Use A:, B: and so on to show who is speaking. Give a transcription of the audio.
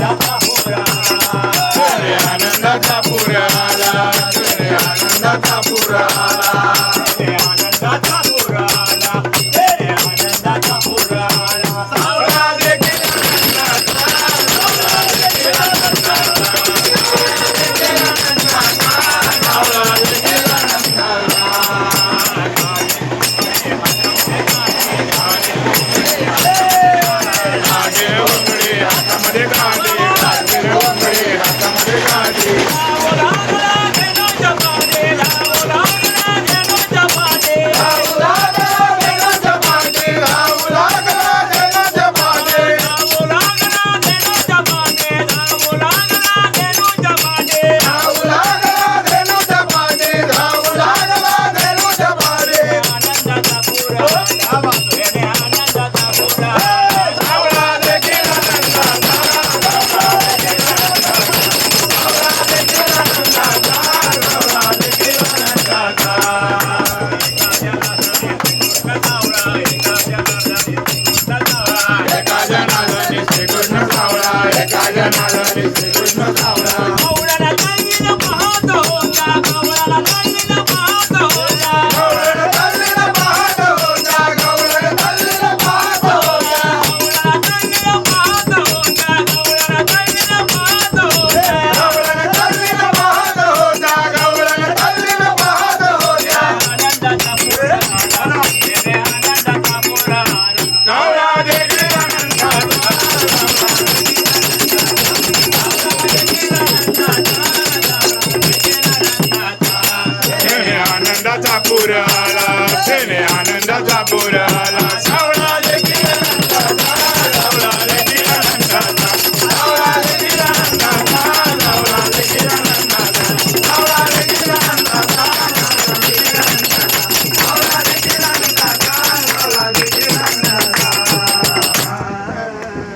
A: Dada. एका जनाला श्रीकृष्ण सावळा एका जनाला श्रीकृष्ण सावळा आनंदाचा पुराला आनंदाचा पुरा